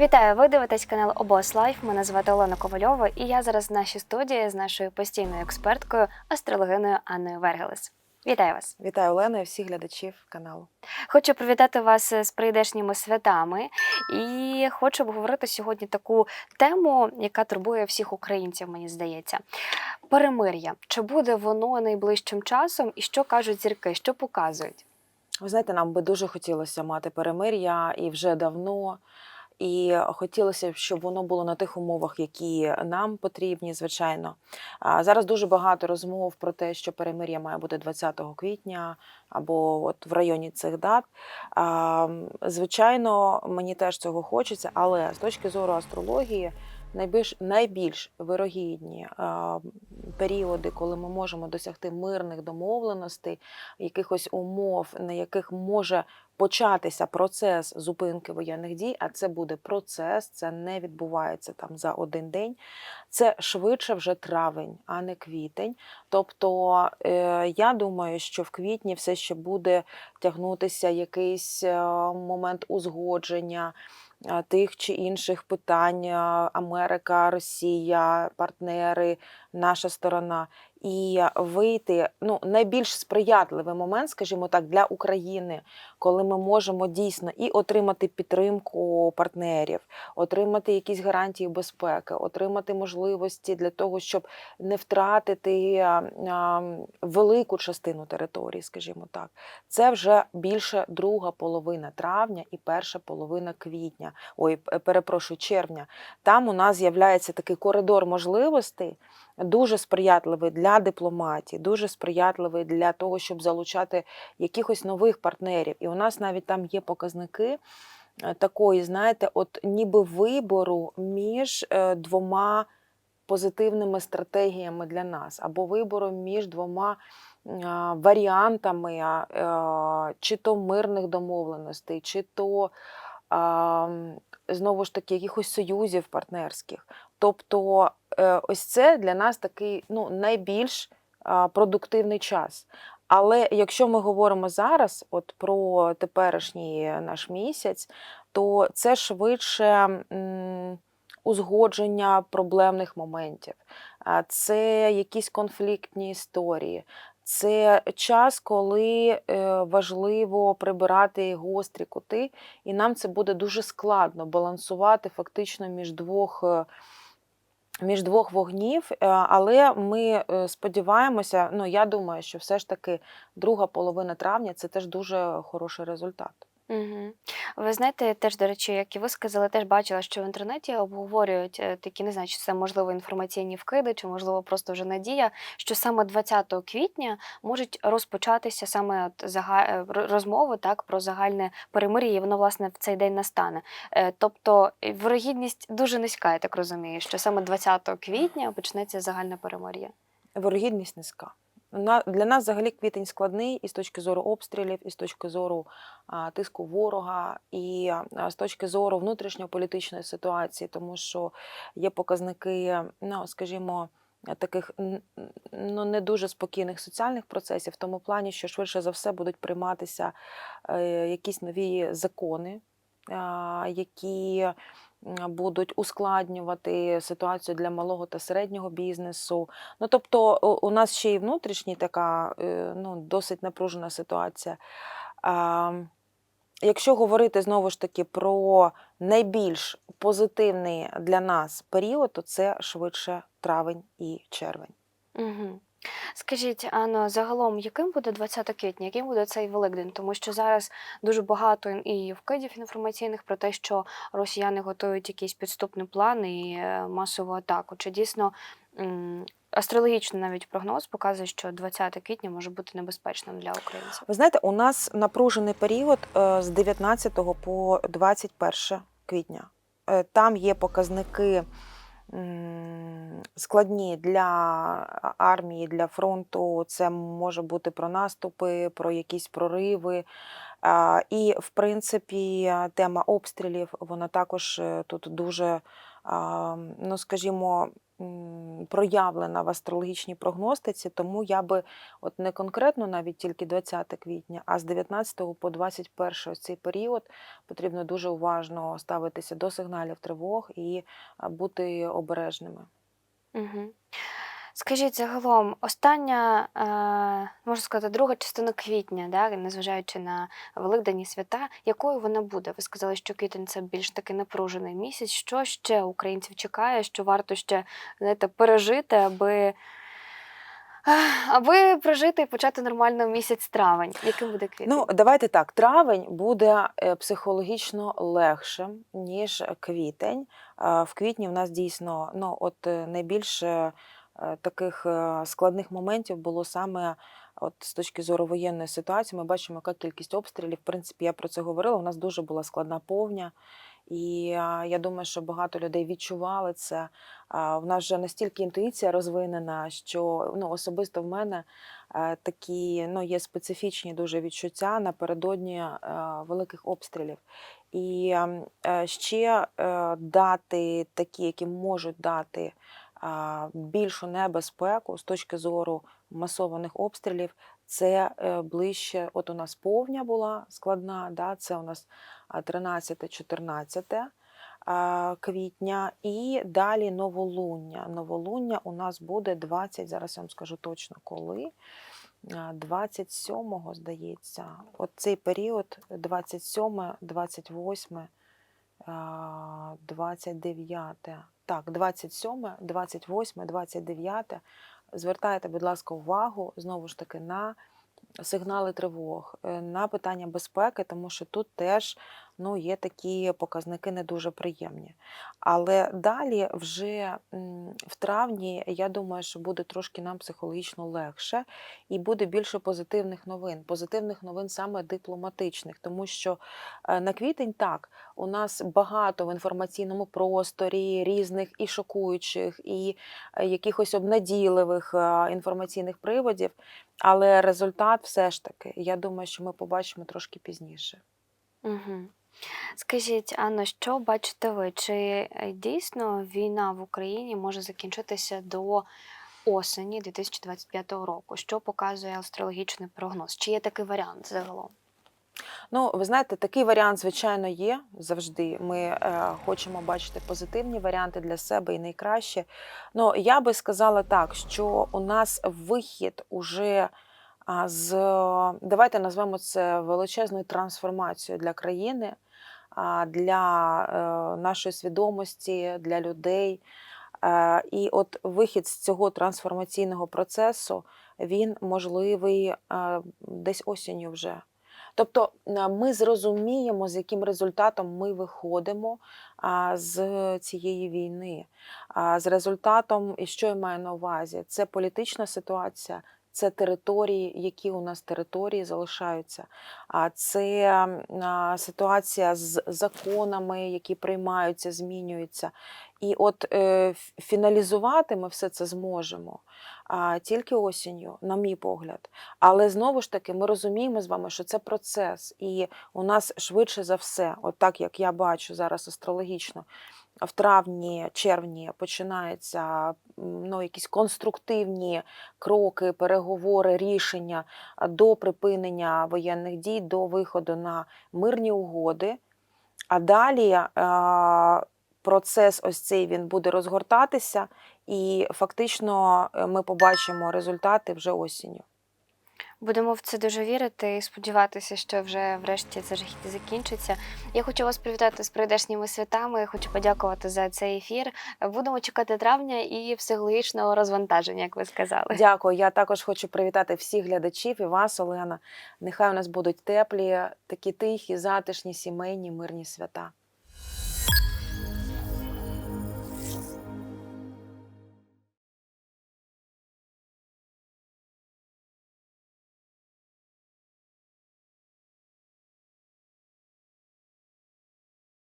Вітаю! Ви дивитесь канал Обос Лайф. Мене звати Олена Ковальова, і я зараз в нашій студії з нашою постійною експерткою, астрологиною Анною Вергелес. Вітаю вас! Вітаю Олена і всіх глядачів каналу. Хочу привітати вас з прийдешніми святами і хочу обговорити сьогодні таку тему, яка турбує всіх українців, мені здається. Перемир'я. Чи буде воно найближчим часом, і що кажуть зірки, що показують? Ви знаєте, нам би дуже хотілося мати перемир'я і вже давно. І хотілося б, щоб воно було на тих умовах, які нам потрібні, звичайно. А Зараз дуже багато розмов про те, що перемир'я має бути 20 квітня або от в районі цих дат. Звичайно, мені теж цього хочеться, але з точки зору астрології, найбільш найбільш вирогідні а, періоди, коли ми можемо досягти мирних домовленостей, якихось умов, на яких може початися процес зупинки воєнних дій, а це буде процес, це не відбувається там за один день. Це швидше вже травень, а не квітень. Тобто е, я думаю, що в квітні все ще буде тягнутися якийсь е, момент узгодження. е, Тих чи інших питань Америка, Росія, партнери, наша сторона, і вийти ну найбільш сприятливий момент, скажімо так, для України, коли ми можемо дійсно і отримати підтримку партнерів, отримати якісь гарантії безпеки, отримати можливості для того, щоб не втратити а, а, велику частину території, скажімо так. Це вже більше друга половина травня і перша половина квітня. Ой, перепрошую, червня. Там у нас з'являється такий коридор можливостей, дуже сприятливий для дипломатії, дуже сприятливий для того, щоб залучати якихось нових партнерів. І у нас навіть там є показники е, такої, знаєте, от ніби вибору між е, двома позитивними стратегіями для нас, або вибору між двома варіантами е, чи то мирних домовленостей, чи то знову ж таки якихось союзів партнерських. Тобто е, ось це для нас такий ну, найбільш продуктивний час. Але якщо ми говоримо зараз от про теперішній наш місяць, то це швидше узгодження проблемних моментів, це якісь конфліктні історії. Це час, коли е, важливо прибирати гострі кути, і нам це буде дуже складно балансувати фактично між двох. е, Між двох вогнів, Е, але ми сподіваємося, ну я думаю, що все ж таки друга половина травня це теж дуже хороший результат. Угу. Ви знаєте, теж, до речі, як і ви сказали, теж бачила, що в інтернеті обговорюють е, такі, не знаю, чи це можливо інформаційні вкиди, чи можливо просто вже надія, що саме 20 квітня можуть розпочатися саме от зага... е, розмови так про загальне перемир'я, і воно власне в цей день настане. Е, Тобто вирогідність дуже низька, я так розумію, що саме 20 квітня почнеться загальне перемир'я. Вирогідність низька. Для нас взагалі квітень складний і з точки зору обстрілів, і з точки зору тиску ворога, і з точки зору внутрішньополітичної ситуації, тому що є показники, ну скажімо, таких ну, не дуже спокійних соціальних процесів, в тому плані, що швидше за все будуть прийматися е, якісь нові закони, які будуть ускладнювати ситуацію для малого та середнього бізнесу. Ну, тобто, у- нас ще й внутрішня така е, ну, досить напружена ситуація. Якщо говорити знову ж таки про найбільш позитивний для нас період, то це швидше травень і червень. Угу. Скажіть, Анно, загалом, яким буде 20 квітня, яким буде цей Великдень? Тому що зараз дуже багато і вкидів інформаційних про те, що росіяни готують якийсь підступний план і е, масову атаку. Чи дійсно астрологічний навіть прогноз показує, що 20 квітня може бути небезпечним для українців? Ви знаєте, у нас напружений період е, з 19 по 21 квітня. Е, Там є показники складні для армії, для фронту. Це може бути про наступи, про якісь прориви. І, в принципі, тема обстрілів вона також е, тут дуже, ну скажімо, проявлена в астрологічній прогностиці, тому я би от не конкретно навіть тільки 20 квітня, а з 19 по 21 ось цей період потрібно дуже уважно ставитися до сигналів тривог і бути обережними. Угу. Скажіть загалом, остання, е, можна сказати, друга частина квітня, да, незважаючи на Великдень і свята, якою вона буде? Ви сказали, що квітень це більш таки напружений місяць. Що ще українців чекає, що варто ще знаєте, пережити, аби, аби прожити і почати нормально місяць травень? Яким буде квітень? Ну, давайте так. Травень буде е, психологічно легшим, ніж квітень. В квітні в нас дійсно ну, от е, найбільше е, таких е, складних моментів було саме от з точки зору воєнної ситуації. Ми бачимо, яка кількість обстрілів. В принципі, я про це говорила. У нас дуже була складна повня. І я думаю, що багато людей відчували це. В нас вже настільки інтуїція розвинена, що ну, особисто в мене е, такі ну, є специфічні дуже відчуття напередодні е, великих обстрілів. І ем, е, ще е, дати такі, які можуть дати більшу небезпеку з точки зору масованих обстрілів, це е, ближче. От у нас повня була складна, да, це у нас 13-14 квітня, і далі новолуння. Новолуння у нас буде 20, зараз я вам скажу точно коли. 27-го, здається, от цей період 27, 28, а, 29. Так, 27, 28, 29. Звертайте, будь ласка, увагу знову ж таки на сигнали тривог, е, на питання безпеки, тому що тут теж ну, є такі показники не дуже приємні. Але далі, вже в травні, я думаю, що буде трошки нам психологічно легше і буде більше позитивних новин. Позитивних новин саме дипломатичних, тому що е, на квітень так, у нас багато в інформаційному просторі різних і шокуючих, і е, якихось обнадійливих е, інформаційних приводів. Але результат все ж таки, я думаю, що ми побачимо трошки пізніше. Угу. Скажіть, Анно, що бачите ви? Чи е, дійсно війна в Україні може закінчитися до осені 2025 року? Що показує астрологічний прогноз? Чи є такий варіант загалом? Ну, ви знаєте, такий варіант, звичайно, є завжди. Ми е, хочемо бачити позитивні варіанти для себе і найкраще. Ну, я би сказала так, що у нас вихід уже з давайте назвемо це величезною трансформацією для країни, для е, нашої свідомості, для людей. Е, І от вихід з цього трансформаційного процесу він можливий е, десь осінню вже. Тобто е, ми зрозуміємо, з яким результатом ми виходимо з цієї війни. З результатом, і що я маю на увазі, це політична ситуація. Це території, які у нас території залишаються. А це ситуація з законами, які приймаються, змінюються. І от е, фіналізувати ми все це зможемо а, тільки осінню, на мій погляд. Але знову ж таки, ми розуміємо з вами, що це процес, і у нас швидше за все, от так як я бачу зараз астрологічно, в травні, червні починаються ну, якісь конструктивні кроки, переговори, рішення до припинення воєнних дій, до виходу на мирні угоди. А далі процес ось цей він буде розгортатися, і фактично е, ми побачимо результати вже осінню. Будемо в це дуже вірити і сподіватися, що вже врешті це жахіття закінчиться. Я хочу вас привітати з прийдешніми святами. Хочу подякувати за цей ефір. Будемо чекати травня і психологічного розвантаження, як ви сказали. Дякую. Я також хочу привітати всіх глядачів і вас, Олена. Нехай у нас будуть теплі, такі тихі, затишні, сімейні, мирні свята.